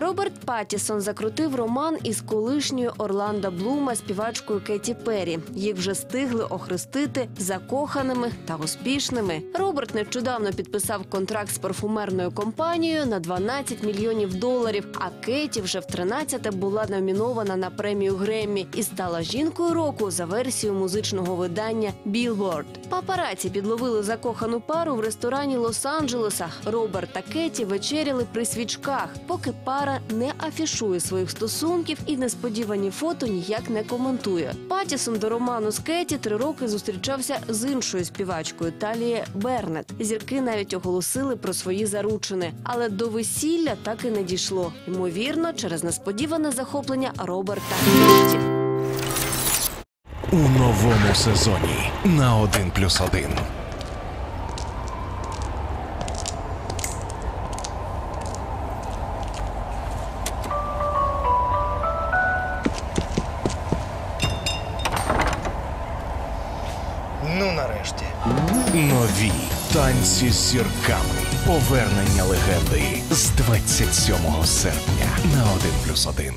Роберт Паттісон закрутив роман із колишньою Орландо Блума співачкою Кеті Перрі. Їх вже стигли охрестити закоханими та успішними. Роберт нещодавно підписав контракт з парфумерною компанією на 12 мільйонів доларів. А Кеті вже в 13-те була номінована на премію Греммі і стала жінкою року за версією музичного видання Billboard. Папараці підловили закохану пару в ресторані Лос-Анджелеса. Роберт та Кеті вечеряли при свічках, поки пара не афішує своїх стосунків і несподівані фото ніяк не коментує. Патісон до роману з Кеті три роки зустрічався з іншою співачкою Таліє Бернет. Зірки навіть оголосили про свої заручини, але до весілля так і не дійшло. Ймовірно, через несподіване захоплення Роберта у новому сезоні на 1 Ну, нарешті. Нові танці з зірками. Повернення легенди з 27 серпня на 1 плюс 1.